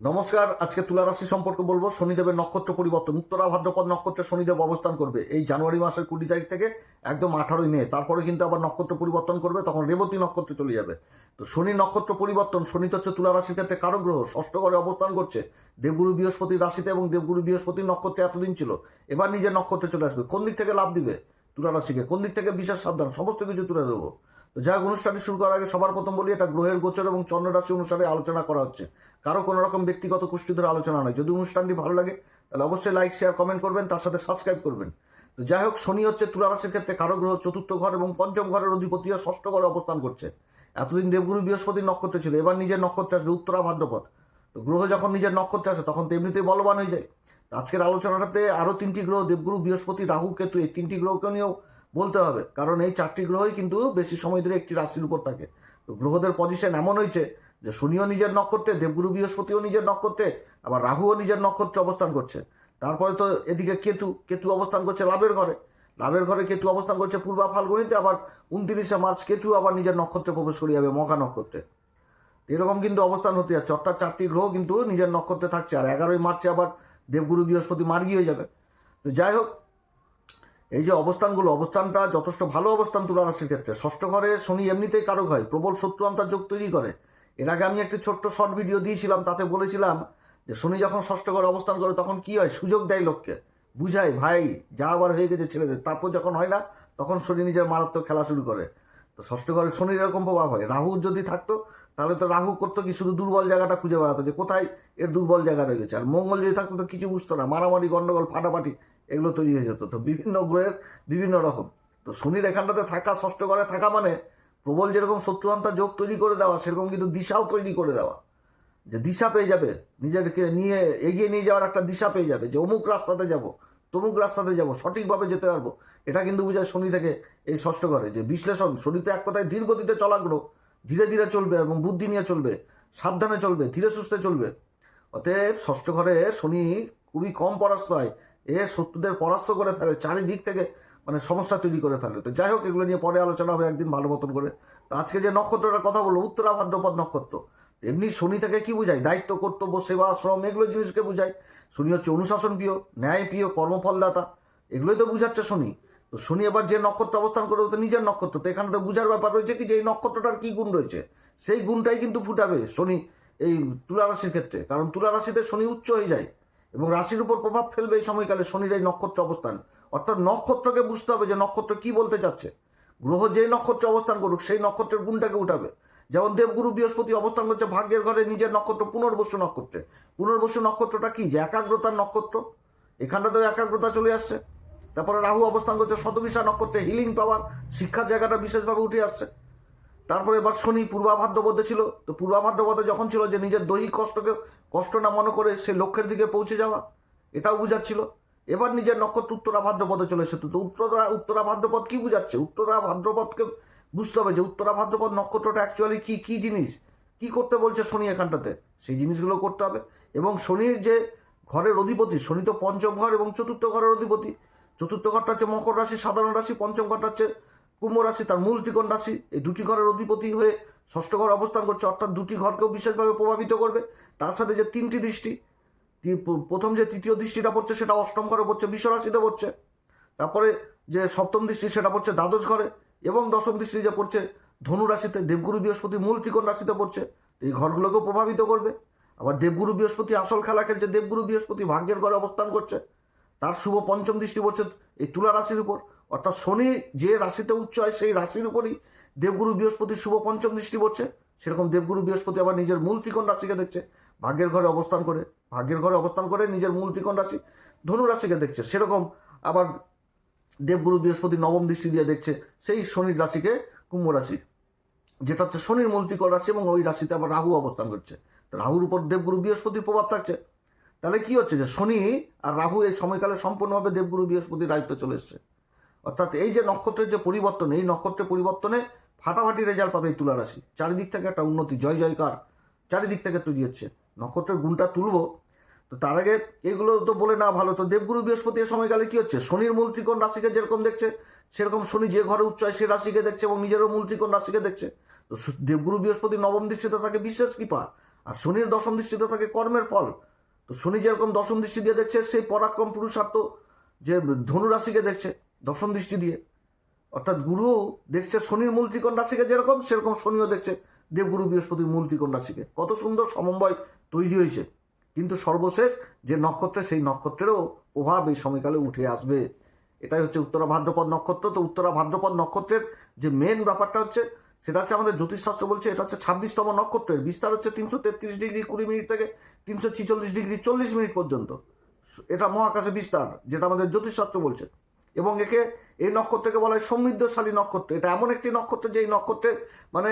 নমস্কার, আজকে তুলা রাশি সম্পর্কে বলব। শনিদেবের নক্ষত্র পরিবর্তন, উত্তরা ভাদ্রপদ নক্ষত্রে শনিদেব অবস্থান করবে। এই জানুয়ারি মাসের কুড়ি তারিখ থেকে একদম আঠারোই মে, তারপরে কিন্তু আবার নক্ষত্র পরিবর্তন করবে, তখন রেবতী নক্ষত্রে চলে যাবে। তো শনি নক্ষত্র পরিবর্তন, শনি তো হচ্ছে তুলা রাশির ক্ষেত্রে কারও গ্রহ, ষষ্ঠ ঘরে অবস্থান করছে। দেবগুরু বৃহস্পতির রাশিতে এবং দেবগুরু বৃহস্পতির নক্ষত্রে এতদিন ছিল, এবার নিজের নক্ষত্রে চলে আসবে। কোন দিক থেকে লাভ দিবে? তুলা রাশিকে কোন দিক থেকে বিশেষ সাবধান? সমস্ত কিছু তুলে দেবো তো যাই হোক, অনুষ্ঠানটি শুরু করার আগে সবার প্রথম বলি, এটা গ্রহের গোচর এবং চন্দ্র রাশি অনুসারে আলোচনা করা হচ্ছে। কারও কোনো রকম ব্যক্তিগত কুষ্টি ধরে আলোচনা নয়। যদি অনুষ্ঠানটি ভালো লাগে, তাহলে অবশ্যই লাইক শেয়ার কমেন্ট করবেন, তার সাথে সাবস্ক্রাইব করবেন। যাই হোক, শনি হচ্ছে তুলা রাশির ক্ষেত্রে কারও গ্রহ চতুর্থ ঘর এবং পঞ্চম ঘরের অধিপতি ও ষষ্ঠ ঘরে অবস্থান করছে। এতদিন দেবগুরু বৃহস্পতির নক্ষত্র ছিল, এবার নিজের নক্ষত্রে আসবে উত্তরা ভাদ্রপদ। তো গ্রহ যখন নিজের নক্ষত্রে আসে, তখন তো এমনিতেই বলবান হয়ে যায়। আজকের আলোচনাটাতে আরও তিনটি গ্রহ, দেবগুরু বৃহস্পতি, রাহু, কেতু, এই তিনটি গ্রহকে নিয়েও বলতে হবে। কারণ এই চারটি গ্রহই কিন্তু বেশি সময় ধরে একটি রাশির উপর থাকে। তো গ্রহদের পজিশন এমন হয়েছে যে শনিও নিজের নক্ষত্রে, দেবগুরু বৃহস্পতিও নিজের নক্ষত্রে, আবার রাহুও নিজের নক্ষত্রে অবস্থান করছে। তারপরে তো এদিকে কেতু কেতু অবস্থান করছে লাভের ঘরে। লাভের ঘরে কেতু অবস্থান করছে পূর্বা ফাল্গুনিতে, আবার উনত্রিশে মার্চ কেতু আবার নিজের নক্ষত্রে প্রবেশ করে যাবে মকা নক্ষত্রে। এরকম কিন্তু অবস্থান হতে যাচ্ছে। অর্থাৎ চারটি গ্রহ কিন্তু নিজের নক্ষত্রে থাকছে, আর এগারোই মার্চে আবার দেবগুরু বৃহস্পতি মার্গি হয়ে যাবে। তো যাই হোক এই যে অবস্থানগুলো, অবস্থানটা যথেষ্ট ভালো অবস্থান তুলা রাশির ক্ষেত্রে। ষষ্ঠ ঘরে শনি এমনিতেই কারক হয়, প্রবল শত্রু যোগ তৈরি করে। এর আগে আমি একটি ছোট্ট শর্ট ভিডিও দিয়েছিলাম, তাতে বলেছিলাম যে শনি যখন ষষ্ঠ ঘরে অবস্থান করে তখন কি হয়? সুযোগ দেয় লোককে। বুঝায় ভাই, যা আবার হয়ে গেছে ছেলেদের। তারপর যখন হয় না, তখন শনি নিজের মারাত্মক খেলা শুরু করে। তো ষষ্ঠ ঘরে শনির এরকম প্রভাব হয়। রাহু যদি থাকতো, তাহলে তো রাহু করতো কি? শুধু দুর্বল জায়গাটা খুঁজে বেড়াতো যে কোথায় এর দুর্বল জায়গা রয়ে গেছে। আর মঙ্গল যদি থাকতো, তো কিছু বুঝতো না। মারামারি, গন্ডগোল, ফাটাফাটি এগুলো তৈরি হয়ে যেত। তো বিভিন্ন গ্রহের বিভিন্ন রকম। তো শনির এখানটাতে থাকা, ষষ্ঠ ঘরে থাকা মানে প্রবল যেরকম শত্রুয়ান্তা যোগ তৈরি করে দেওয়া, সেরকম কিন্তু দিশাও তৈরি করে দেওয়া। যে দিশা পেয়ে যাবে, নিজেকে নিয়ে এগিয়ে নিয়ে যাওয়ার একটা দিশা পেয়ে যাবে যে অমুক রাস্তাতে যাব, তমুক রাস্তাতে যাব, সঠিকভাবে যেতে পারব। এটা কিন্তু বোঝায় শনি থেকে এই ষষ্ঠ ঘরে যে বিশ্লেষণ। শনিতে এক কথায় ধীর গতিতে চলাগ্রহ ধীরে ধীরে চলবে এবং বুদ্ধি নিয়ে চলবে, সাবধানে চলবে, ধীরে সুস্থে চলবে। অতএব ষষ্ঠ ঘরে শনি খুবই কম পরাস্ত হয়। এ শত্রুদের পরাস্ত করে ফেলে, চারিদিক থেকে মানে সমস্যা তৈরি করে ফেলে। তো যাই হোক, এগুলো নিয়ে পরে আলোচনা হবে একদিন ভালো মতন করে। তো আজকে যে নক্ষত্রটার কথা বলল উত্তরা ভাদ্রপদ নক্ষত্র। এমনি শনি থেকে কি বুঝায়? দায়িত্ব, কর্তব্য, সেবা, শ্রম, এগুলো জিনিসকে বুঝায়। শনি হচ্ছে অনুশাসন প্রিয়, ন্যায় প্রিয়, কর্মফলদাতা। এগুলোই তো বুঝাচ্ছে শনি। তো শনি এবার যে নক্ষত্র অবস্থান করে তো নিজের নক্ষত্র। তো এখানে তো বুঝার ব্যাপার রয়েছে কি, যে এই নক্ষত্রটার কি গুণ রয়েছে? সেই গুণটাই কিন্তু ফুটাবে শনি এই তুলা রাশির ক্ষেত্রে। কারণ তুলা রাশিতে শনি উচ্চ হয়ে যায়। এবং রাশির উপর প্রভাব ফেলবে এই সময়কালে শনির এই নক্ষত্র অবস্থান। অর্থাৎ নক্ষত্রকে বুঝতে হবে যে নক্ষত্র কি বলতে চাচ্ছে। গ্রহ যে নক্ষত্রে অবস্থান করুক, সেই নক্ষত্রের গুণটাকে উঠাবে। যেমন দেবগুরু বৃহস্পতি অবস্থান করছে ভাগ্যের ঘরে, নিজের নক্ষত্র পুনর্বসু নক্ষত্রে। পুনর্বসু নক্ষত্রটা কি? যে একাগ্রতার নক্ষত্র। এখানটাতেও একাগ্রতা চলে আসছে। তারপরে রাহু অবস্থান করছে শতবিশা নক্ষত্রে হিলিং পাওয়ার শিক্ষার জায়গাটা বিশেষভাবে উঠে আসছে। তারপরে এবার শনি পূর্বাভাদ্রপদে ছিল। তো পূর্বাভাদ্রপদে যখন ছিল যে নিজের দৈহিক কষ্টকে কষ্ট না মনে করে সে লক্ষ্যের দিকে পৌঁছে যাওয়া, এটাও বুঝাচ্ছিল। এবার নিজের নক্ষত্র উত্তরা ভাদ্রপদে চলে এসেছে। তো উত্তরা উত্তরা ভাদ্রপদ কি বুঝাচ্ছে? উত্তরা ভাদ্রপদকে বুঝতে হবে যে উত্তরা ভাদ্রপদ নক্ষত্রটা অ্যাকচুয়ালি কী কী জিনিস? কি করতে বলছে শনি এখানটাতে? সেই জিনিসগুলো করতে হবে। এবং শনির যে ঘরের অধিপতি, শনি তো পঞ্চম ঘর এবং চতুর্থ ঘরের অধিপতি। চতুর্থ ঘরটা হচ্ছে মকর রাশি, সাধারণ রাশি, পঞ্চম ঘরটা হচ্ছে কুম্ভ রাশি, তার মূল ত্রিকোণ রাশি, এই দুটি ঘরের অধিপতি হয়ে ষষ্ঠ ঘর অবস্থান করছে, অর্থাৎ দুটি ঘরকেও বিশেষভাবে প্রভাবিত করবে। তার সাথে যে তিনটি দৃষ্টি প্রথম যে তৃতীয় দৃষ্টিটা পড়ছে, সেটা অষ্টম ঘরে পড়ছে, বিশ্ব রাশিতে পড়ছে। তারপরে যে সপ্তম দৃষ্টি, সেটা পড়ছে দ্বাদশ ঘরে এবং দশম দৃষ্টি যে পড়ছে, ধনু রাশিতে দেবগুরু বৃহস্পতি মূল ত্রিকোণ রাশিতে পড়ছে, এই ঘরগুলোকেও প্রভাবিত করবে। আবার দেবগুরু বৃহস্পতি আসল খেলা খেলছে, দেবগুরু বৃহস্পতি ভাগ্যের ঘরে অবস্থান করছে। তার শুভ পঞ্চম দৃষ্টি পড়ছে এই তুলা রাশির উপর। অর্থাৎ শনি যে রাশিতে উচ্চ হয়, সেই রাশির উপরই দেবগুরু বৃহস্পতির শুভ পঞ্চম দৃষ্টি পড়ছে। সেরকম দেবগুরু বৃহস্পতি আবার নিজের মূল ত্রিকোণ রাশিকে দেখছে। ভাগ্যের ঘরে অবস্থান করে, ভাগ্যের ঘরে অবস্থান করে নিজের মূল ত্রিকোণ রাশি ধনু রাশিকে দেখছে। সেরকম আবার দেবগুরু বৃহস্পতি নবম দৃষ্টি দিয়ে দেখছে, সেই শনির রাশিকে কুম্ভ রাশি। যেটা হচ্ছে শনির মূল ত্রিকোণ রাশি এবং ওই রাশিতে আবার রাহু অবস্থান করছে। রাহুর উপর দেবগুরু বৃহস্পতির প্রভাব থাকছে। তাহলে কি হচ্ছে যে শনি আর রাহু এই সময়কালে সম্পূর্ণভাবে দেবগুরু বৃহস্পতির দায়িত্ব চলে এসছে। অর্থাৎ এই যে নক্ষত্রের যে পরিবর্তন, এই নক্ষত্রের পরিবর্তনে ফাটাফাটি রেজাল্ট পাবে এই তুলা রাশি। চারিদিক থেকে একটা উন্নতি, জয় জয়কার চারিদিক থেকে তৈরি হচ্ছে। নক্ষত্রের গুণটা তুলবো, তো তার আগে এগুলো তো বলে না ভালো। তো দেবগুরু বৃহস্পতি এই সময়কালে কি হচ্ছে? শনির মূল ত্রিকোণ রাশিকে যেরকম দেখছে, সেরকম শনি যে ঘরে উচ্চ হয় সে রাশিকে দেখছে এবং নিজেরও মূল ত্রিকোণ রাশিকে দেখছে। তো দেবগুরু বৃহস্পতি নবম দৃষ্টিতে থাকে বিশেষ কৃপা আর শনির দশম দৃষ্টিতে থাকে কর্মের ফল। তো শনি যেরকম দশম দৃষ্টি দিয়ে দেখছে, সেই পরাক্রম পুরুষার্থ যে ধনু রাশিকে দেখছে দশম দৃষ্টি দিয়ে। অর্থাৎ গুরু দেখছে শনির মূল ত্রিকোণ রাশিকে যেরকম, সেরকম শনিও দেখছে দেবগুরু বৃহস্পতির মূল ত্রিকোণ রাশিকে। কত সুন্দর সমন্বয় তৈরি হয়েছে। কিন্তু সর্বশেষ যে নক্ষত্রে, সেই নক্ষত্রেরও প্রভাব এই সময়কালে উঠে আসবে। এটাই হচ্ছে উত্তরা ভাদ্রপদ নক্ষত্র। তো উত্তরা ভাদ্রপদ নক্ষত্রের যে মেন ব্যাপারটা হচ্ছে, সেটা হচ্ছে আমাদের জ্যোতিষশাস্ত্র বলছে, এটা হচ্ছে ছাব্বিশতম নক্ষত্রের। বিস্তার হচ্ছে তিনশো তেত্রিশ ডিগ্রি কুড়ি মিনিট থেকে তিনশো ছিচল্লিশ ডিগ্রি চল্লিশ মিনিট পর্যন্ত। এটা মহাকাশে বিস্তার, যেটা আমাদের জ্যোতিষশাস্ত্র বলছে। এবং একে এই নক্ষত্রকে বলা হয় সমৃদ্ধশালী নক্ষত্র। এটা এমন একটি নক্ষত্র যে এই নক্ষত্রের মানে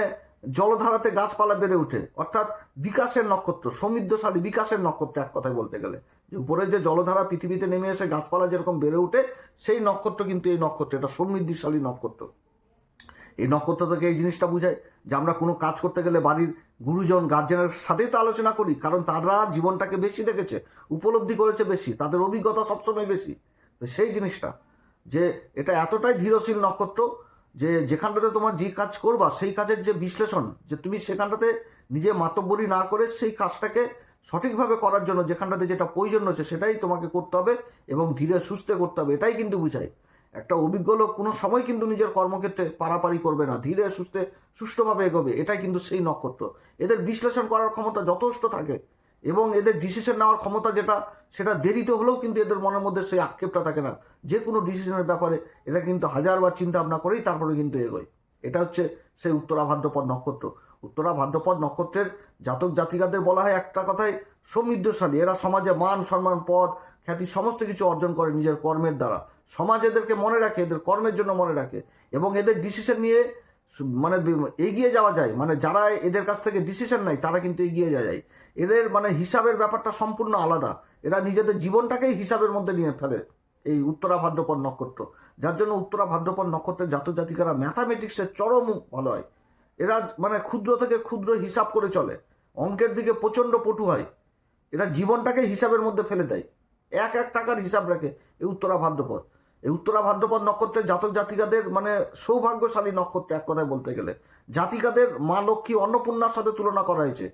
জলধারাতে গাছপালা বেড়ে ওঠে। অর্থাৎ বিকাশের নক্ষত্র, সমৃদ্ধশালী বিকাশের নক্ষত্র এক কথায় বলতে গেলে। যে উপরে যে জলধারা পৃথিবীতে নেমে এসে গাছপালা যেরকম বেড়ে ওঠে, সেই নক্ষত্র কিন্তু এই নক্ষত্র, এটা সমৃদ্ধিশালী নক্ষত্র। এই নক্ষত্র থেকে এই জিনিসটা বোঝায় যে আমরা কোনো কাজ করতে গেলে বাড়ির গুরুজন গার্জেনের সাথেই তো আলোচনা করি। কারণ তারা জীবনটাকে বেশি দেখেছে, উপলব্ধি করেছে বেশি, তাদের অভিজ্ঞতা সবসময় বেশি। তো সেই জিনিসটা। যে এটা এতটাই ধীরশীল নক্ষত্র যে যেখানটাতে তোমার যে কাজ করবা, সেই কাজের যে বিশ্লেষণ, যে তুমি সেখানটাতে নিজে মাতব্বরি না করে সেই কাজটাকে সঠিকভাবে করার জন্য, যেখানটাতে যেটা প্রয়োজন হচ্ছে সেটাই তোমাকে করতে হবে এবং ধীরে সুস্থে করতে হবে, এটাই কিন্তু বুঝায়। একটা অভিজ্ঞ লোক কোনো সময় কিন্তু নিজের কর্মক্ষেত্রে পারাপারি করবে না, ধীরে সুস্থে সুষ্ঠুভাবে এগোবে, এটাই কিন্তু সেই নক্ষত্র। এদের বিশ্লেষণ করার ক্ষমতা যথেষ্ট থাকে। এবং এদের ডিসিশন নেওয়ার ক্ষমতা যেটা, সেটা দেরিতে হলেও কিন্তু এদের মনের মধ্যে সেই আক্ষেপটা থাকে না। যে কোনো ডিসিশনের ব্যাপারে এটা কিন্তু হাজারবার চিন্তা ভাবনা করেই তারপরে কিন্তু এগোয়। এটা হচ্ছে সেই উত্তরা ভাদ্রপদ নক্ষত্র। উত্তরা ভাদ্রপদ নক্ষত্রের জাতক জাতিকাদের বলা হয় একটা কথায়, সমৃদ্ধশালী। এরা সমাজে মান, সম্মান, পদ, খ্যাতি সমস্ত কিছু অর্জন করে নিজের কর্মের দ্বারা। সমাজ এদেরকে মনে রাখে, এদের কর্মের জন্য মনে রাখে এবং এদের ডিসিশন নিয়ে মানে এগিয়ে যাওয়া যায়। মানে যারা এদের কাছ থেকে ডিসিশন নেয়, তারা কিন্তু এগিয়ে যাওয়া যায়। এদের মানে হিসাবের ব্যাপারটা সম্পূর্ণ আলাদা। এরা নিজেদের জীবনটাকেই হিসাবের মধ্যে নিয়ে ফেলে। এই উত্তরা ভাদ্রপদ নক্ষত্র। যার জন্য উত্তরা ভাদ্রপদ নক্ষত্রের জাতক জাতিকারা ম্যাথামেটিক্সের চরম ভালো হয়। এরা মানে ক্ষুদ্র থেকে ক্ষুদ্র হিসাব করে চলে। অঙ্কের দিকে প্রচণ্ড পটু হয়। এরা জীবনটাকে হিসাবের মধ্যে ফেলে দেয়। এক এক টাকার হিসাব রাখে এই উত্তরা ভাদ্রপদ। এই উত্তরা ভাদ্রপদ নক্ষত্রের জাতক জাতিকাদের মানে সৌভাগ্যশালী নক্ষত্র এক কথায় বলতে গেলে। জাতিকাদের মা লক্ষ্মী অন্নপূর্ণার সাথে তুলনা করা হয়েছে।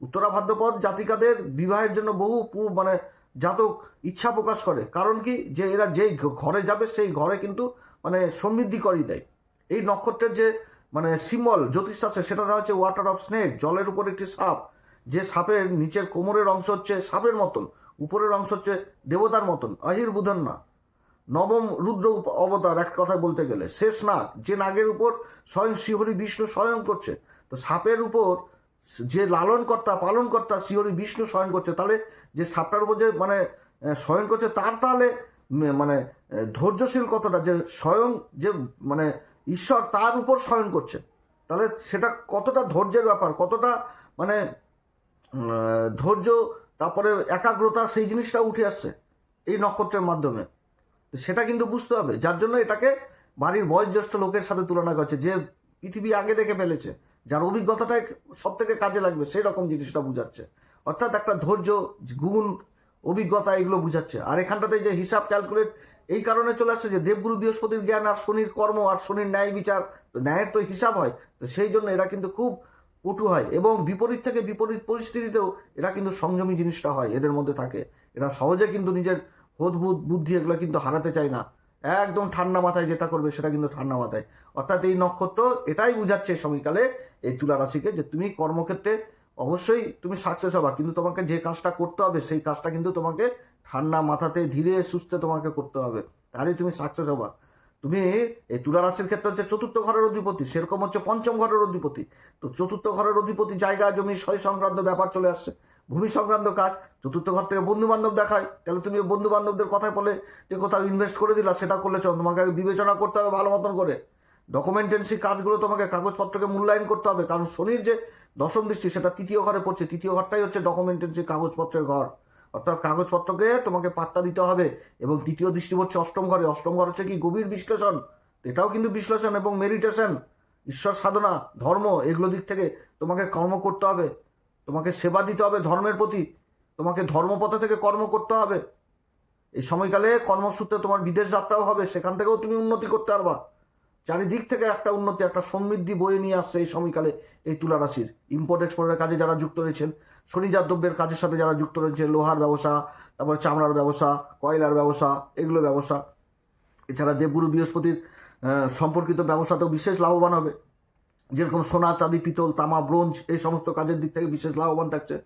উত্তরা ভাদ্রপদ জাতিকাদের বিবাহের জন্য বহু মানে জাতক ইচ্ছা প্রকাশ করে। কারণ কি? যে এরা যেই ঘরে যাবে, সেই ঘরে কিন্তু মানে সমৃদ্ধি করিয়ে দেয়। এই নক্ষত্রের যে মানে সিম্বল জ্যোতিষশাস্ত্রে সেটা দেওয়া হচ্ছে ওয়াটার অফ স্নেক জলের উপর একটি সাপ। যে সাপের নিচের কোমরের অংশ হচ্ছে সাপের মতন, উপরের অংশ হচ্ছে দেবতার মতন আহির বুধন না নবম রুদ্র অবতার, এক কথা বলতে গেলে। শেষ নাগ, যে নাগের উপর স্বয়ং শ্রীহরি বিষ্ণু স্বয়ং করছে। তো সাপের উপর যে লালনকর্তা, পালনকর্তা শ্রীহরি বিষ্ণু স্বয়ং করছে, তাহলে যে সাপটার উপর যে মানে স্বয়ং করছে, তার তাহলে মানে ধৈর্যশীল কতটা? যে স্বয়ং, যে মানে ঈশ্বর তার উপর স্বয়ং করছে। তাহলে সেটা কতটা ধৈর্যের ব্যাপার? কতটা মানে ধৈর্য, তারপরে একাগ্রতা, সেই জিনিসটা উঠে আসছে এই নক্ষত্রের মাধ্যমে। সেটা কিন্তু বুঝতে হবে। যার জন্য এটাকে বাড়ির বয়োজ্যেষ্ঠ লোকের সাথে তুলনা করছে যে পৃথিবী আগে দেখে ফেলেছে, যার অভিজ্ঞতাটাই সব থেকে কাজে লাগবে সেই রকম জিনিসটা বুঝাচ্ছে। অর্থাৎ একটা ধৈর্য, গুণ, অভিজ্ঞতা এগুলো বুঝাচ্ছে। আর এখানটাতে যে হিসাব ক্যালকুলেট এই কারণে চলে আসছে যে দেবগুরু বৃহস্পতির জ্ঞান আর শনির কর্ম আর শনির ন্যায় বিচার, তো ন্যায়ের তো হিসাব হয়, তো সেই জন্য এরা কিন্তু খুব পটু হয়। এবং বিপরীত থেকে বিপরীত পরিস্থিতিতেও এরা কিন্তু সংযমী জিনিসটা হয়, এদের মধ্যে থাকে। এরা সহজে কিন্তু নিজের বোধ বুদ্ধি এগুলো কিন্তু হারাতে চায় না। একদম ঠান্ডা মাথায় যেটা করবে সেটা কিন্তু ঠান্ডা মাথায়। অর্থাৎ এই নক্ষত্র এটাই বুঝাচ্ছে সময়কালে এই তুলা রাশিকে যে তুমি কর্মক্ষেত্রে অবশ্যই তুমি সাকসেস হবা, কিন্তু তোমাকে যে কাজটা করতে হবে সেই কাজটা কিন্তু তোমাকে ঠান্ডা মাথাতে ধীরে সুস্থে তোমাকে করতে হবে। তাহলেই তুমি সাকসেস হবা। তুমি এই তুলা রাশির ক্ষেত্রে হচ্ছে চতুর্থ ঘরের অধিপতি, সেরকম হচ্ছে পঞ্চম ঘরের অধিপতি। তো চতুর্থ ঘরের অধিপতি জায়গা জমি, সয় সংক্রান্ত ব্যাপার চলে আসছে। ভূমি সংক্রান্ত কাজ, চতুর্থ ঘর থেকে বন্ধু বান্ধব দেখায়। তাহলে তুমি বন্ধু বান্ধবদের কথায় বলে যে কোথাও ইনভেস্ট করে দিলা, সেটা করলে চল। তোমাকে বিবেচনা করতে হবে ভালো মতন করে। ডকুমেন্টেন্সি কাজগুলো তোমাকে কাগজপত্রকে মূল্যায়ন করতে হবে। কারণ শনির যে দশম দৃষ্টি, সেটা তৃতীয় ঘরে পড়ছে। তৃতীয় ঘরটাই হচ্ছে ডকুমেন্টেন্সি কাগজপত্রের ঘর। অর্থাৎ কাগজপত্রকে তোমাকে পাত্তা দিতে হবে এবং তৃতীয় দৃষ্টি পড়ছে অষ্টম ঘরে। অষ্টম ঘর হচ্ছে কি? গভীর বিশ্লেষণ। এটাও কিন্তু বিশ্লেষণ এবং মেডিটেশন ঈশ্বর সাধনা, ধর্ম, এগুলো দিক থেকে তোমাকে কর্ম করতে হবে। তোমাকে সেবা দিতে হবে ধর্মের প্রতি। তোমাকে ধর্মপথে থেকে কর্ম করতে হবে। এই সময়কালে কর্মসূত্রে তোমার বিদেশ যাত্রাও হবে, সেখান থেকেও তুমি উন্নতি করতে পারবা। চারিদিক থেকে একটা উন্নতি, একটা সমৃদ্ধি বয়ে নিয়ে আসছে এই সময়কালে এই তুলা রাশির ইম্পোর্ট এক্সপোর্টের কাজে যারা যুক্ত রয়েছেন শনিজাত দ্রব্যের কাজের সাথে যারা যুক্ত রয়েছে লোহার ব্যবসা, তারপর চামড়ার ব্যবসা, কয়লার ব্যবসা, এগুলো ব্যবসা। এছাড়া দেবগুরু বৃহস্পতির সম্পর্কিত ব্যবসাতেও বিশেষ লাভবান হবে। যেরকম সোনা, চাঁদি, পিতল, তামা, ব্রোঞ্জ, এই সমস্ত কাজের দিক থেকে বিশেষ লাভবান থাকছে।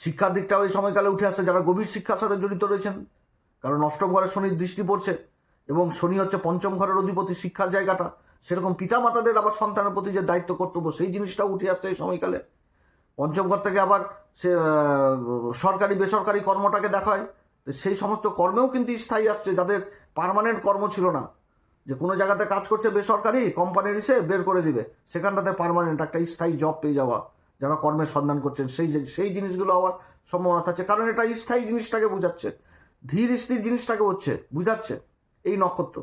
শিক্ষার দিকটাও এই সময়কালে উঠে আসছে। যারা গভীর শিক্ষার সাথে জড়িত রয়েছেন, কারণ অষ্টম ঘরে শনির দৃষ্টি পড়ছে এবং শনি হচ্ছে পঞ্চম ঘরের অধিপতি, শিক্ষার জায়গাটা, সেরকম পিতা মাতাদের আবার সন্তানের প্রতি যে দায়িত্ব, কর্তব্য, সেই জিনিসটাও উঠে আসছে এই সময়কালে। পঞ্চম ঘর থেকে আবার সে সরকারি, বেসরকারি কর্মটাকে দেখায়। সেই সমস্ত কর্মেও কিন্তু স্থায়ী আসছে, যাদের পার্মানেন্ট কর্ম ছিল না। যে কোনো জায়গাতে কাজ করছে বেসরকারি কোম্পানির এসে বের করে দিবে। সেখানটাতে পারমানেন্ট একটা স্থায়ী জব পেয়ে যাওয়া, যারা কর্মের সন্ধান করছেন, সেই সেই জিনিসগুলো আবার সম্ভাবনা থাকছে। কারণ এটা স্থায়ী জিনিসটাকে বোঝাচ্ছে। ধীর স্থির জিনিসটাকে হচ্ছে, বুঝাচ্ছে এই নক্ষত্র।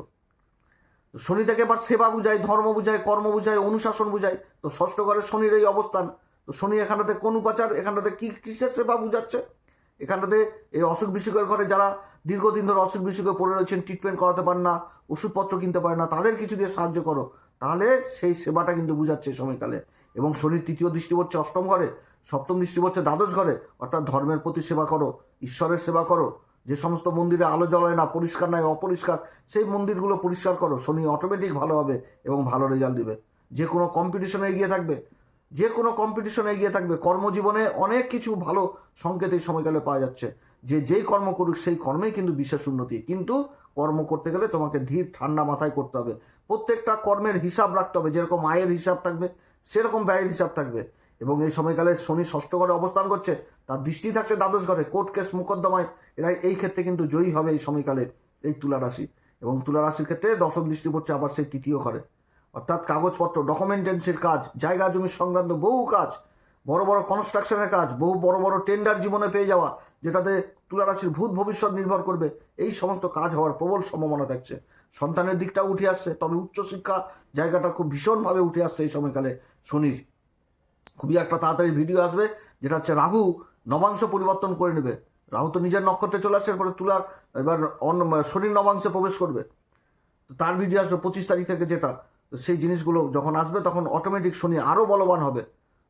শনি থেকে এবার সেবা বুঝায়, ধর্ম বুঝায়, কর্ম বুঝায়, অনুশাসন বুঝায়। তো ষষ্ঠ ঘরে শনির এই অবস্থান। তো শনি এখানটাতে কোন উপাচার, এখানটাতে কি, কিসের সেবা বুঝাচ্ছে? এখানটাতে এই অসুখ বিসুখের ঘরে যারা দীর্ঘদিন ধরে অসুখ বিসুখে পড়ে রয়েছেন ট্রিটমেন্ট করাতে পারেন না ওষুধপত্র কিনতে পারে না, তাদের কিছু দিয়ে সাহায্য করো। তাহলে সেই সেবাটা কিন্তু বুঝাচ্ছে সময়কালে। এবং শনির তৃতীয় দৃষ্টি পড়ছে অষ্টম ঘরে, সপ্তম দৃষ্টি পড়ছে দ্বাদশ ঘরে। অর্থাৎ ধর্মের প্রতি সেবা করো, ঈশ্বরের সেবা করো। যে সমস্ত মন্দিরে আলো জ্বলায় না, পরিষ্কার নয়, অপরিষ্কার, সেই মন্দিরগুলো পরিষ্কার করো। শনি অটোমেটিক ভালো হবে এবং ভালো রেজাল্ট দিবে। যে কোনো কম্পিটিশনে এগিয়ে থাকবে। যে কোনো কম্পিটিশনে এগিয়ে থাকবে। কর্মজীবনে অনেক কিছু ভালো সংকেত এই সময়কালে পাওয়া যাচ্ছে। যে যেই কর্ম করুক, সেই কর্মেই কিন্তু বিশেষ উন্নতি। কিন্তু কর্ম করতে গেলে তোমাকে ধীর ঠান্ডা মাথায় করতে হবে। প্রত্যেকটা কর্মের হিসাব রাখতে হবে। যেরকম আয়ের হিসাব থাকবে, সেরকম ব্যয়ের হিসাব থাকবে। এবং এই সময়কালে শনি ষষ্ঠ ঘরে অবস্থান করছে, তার দৃষ্টি থাকছে দ্বাদশ ঘরে, কোর্ট কেস মোকদ্দমায়। এরা এই ক্ষেত্রে কিন্তু জয়ী হবে এই সময়কালে এই তুলা রাশি। এবং তুলা রাশির ক্ষেত্রে দশম দৃষ্টি পড়ছে আবার সেই তৃতীয় ঘরে। অর্থাৎ কাগজপত্র, ডকুমেন্টেন্সির কাজ, জায়গা জমি সংক্রান্ত বহু কাজ, বড় বড় কনস্ট্রাকশনের কাজ, বহু বড় বড় টেন্ডার জীবনে পেয়ে যাওয়া, যেটাতে তুলা রাশির ভূত ভবিষ্যৎ নির্ভর করবে। এই সমস্ত কাজ হওয়ার প্রবল সম্ভাবনা থাকছে সন্তানের দিকটাও উঠে আসছে, তবে উচ্চশিক্ষা জায়গাটা খুব ভীষণভাবে উঠে আসছে এই সময়কালে শনির। খুবই একটা তাড়াতাড়ি ভিডিও আসবে, যেটা হচ্ছে রাহু নবাংশ পরিবর্তন করে নেবে। রাহু তো নিজের নক্ষত্রে চলে আসছে, এরপরে তুলার এবার অন্য শনির নবাংশে প্রবেশ করবে। তার ভিডিও আসবে পঁচিশ তারিখ থেকে যেটা। সেই জিনিসগুলো যখন আসবে, তখন অটোমেটিক শনি আরও বলবান হবে।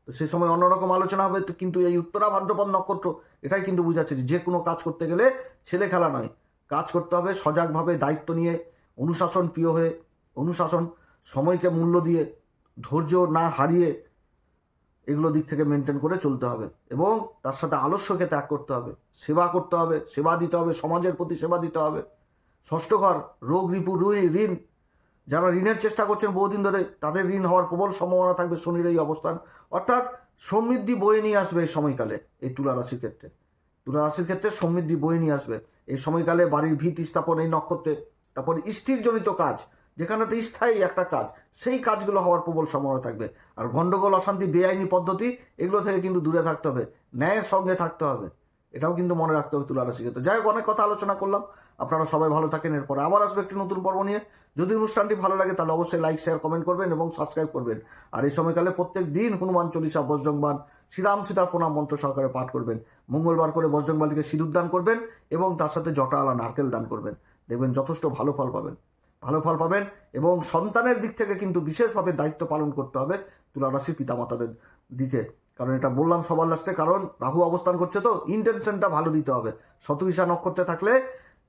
তো সেই সময় অন্যরকম আলোচনা হবে, তো কিন্তু এই উত্তরা ভাদ্রপদ নক্ষত্র, এটাই কিন্তু বুঝাচ্ছে যে কোনো কাজ করতে গেলে ছেলে খেলা নয়। কাজ করতে হবে সজাগভাবে দায়িত্ব নিয়ে, অনুশাসন প্রিয় হয়ে, অনুশাসন সময়কে মূল্য দিয়ে, ধৈর্য না হারিয়ে এগুলো দিক থেকে মেনটেন করে চলতে হবে এবং তার সাথে আলস্যকে ত্যাগ করতে হবে। সেবা করতে হবে, সেবা দিতে হবে, সমাজের প্রতি সেবা দিতে হবে। ষষ্ঠ ঘর, রোগ, রিপু, রুই, ঋণ যারা ঋণের চেষ্টা করছেন বহুদিন ধরে, তাদের ঋণ হওয়ার প্রবল সম্ভাবনা থাকবে শনির এই অবস্থান। অর্থাৎ সমৃদ্ধি বয়ে নিয়ে আসবে এই সময়কালে এই তুলা রাশির ক্ষেত্রে। তুলা রাশির ক্ষেত্রে সমৃদ্ধি বয়ে নিয়ে আসবে। এই সময়কালে বাড়ির ভিত স্থাপন, এই নক্ষত্রে, তারপর স্থিরজনিত কাজ, যেখানেতে স্থায়ী একটা কাজ, সেই কাজগুলো হওয়ার প্রবল সম্ভাবনা থাকবে। আর গণ্ডগোল অশান্তি, বেআইনি পদ্ধতি, এগুলো থেকে কিন্তু দূরে থাকতে হবে। ন্যায়ের সঙ্গে থাকতে হবে। এটাও কিন্তু মনে রাখতে হবে তুলা রাশি ক্ষেত্রে যাই হোক অনেক কথা আলোচনা করলাম। আপনারা সবাই ভালো থাকেন, এরপর আবার আসবে একটি নতুন পর্ব নিয়ে। যদি অনুষ্ঠানটি ভালো লাগে তাহলে অবশ্যই লাইক শেয়ার কমেন্ট করবেন এবং সাবস্ক্রাইব করবেন। আর এই সময়কালে প্রত্যেক দিন হনুমান চল্লিশা বজ্রংবান শ্রীরাম সীতার প্রণাম মন্ত্র সহকারে পাঠ করবেন। মঙ্গলবার করে বজ্রংবালিকে সিঁদুর দান করবেন এবং তার সাথে জটা আলা নারকেল দান করবেন। দেখবেন যথেষ্ট ভালো ফল পাবেন। ভালো ফল পাবেন এবং সন্তানের দিক থেকে কিন্তু বিশেষভাবে দায়িত্ব পালন করতে হবে তুলা রাশি পিতামাতাদের দিকে। কারণ এটা বললাম সবার লাস্টে, কারণ রাহু অবস্থান করছে তো ইন্টেনশনটা ভালো দিতে হবে। শতবিশা নক্ষত্রে থাকলে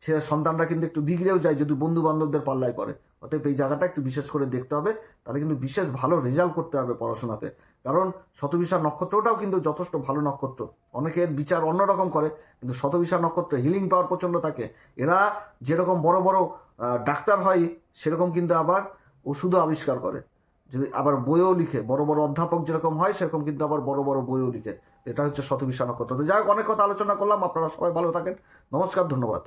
সে সন্তানরা কিন্তু একটু বিগড়েও যায় যদি বন্ধু বান্ধবদের পাল্লায় পড়ে। অতএব এই জায়গাটা একটু বিশেষ করে দেখতে হবে, তাহলে কিন্তু বিশেষ ভালো রেজাল্ট করতে হবে পড়াশোনাতে। কারণ শতবিশা নক্ষত্রটাও কিন্তু যথেষ্ট ভালো নক্ষত্র। অনেকের বিচার অন্যরকম করে, কিন্তু শতবিশা নক্ষত্র হিলিং পাওয়ার প্রচণ্ড থাকে। এরা যেরকম বড় বড় ডাক্তার হয়, সেরকম কিন্তু আবার ওষুধও আবিষ্কার করে। যদি আবার বইও লিখে, বড় বড় অধ্যাপক যেরকম হয়, সেরকম কিন্তু আবার বড় বড় বইও লিখে। এটা হচ্ছে শতবিশা নক্ষত্র তো যাই হোক, অনেক কথা আলোচনা করলাম। আপনারা সবাই ভালো থাকেন। নমস্কার, ধন্যবাদ।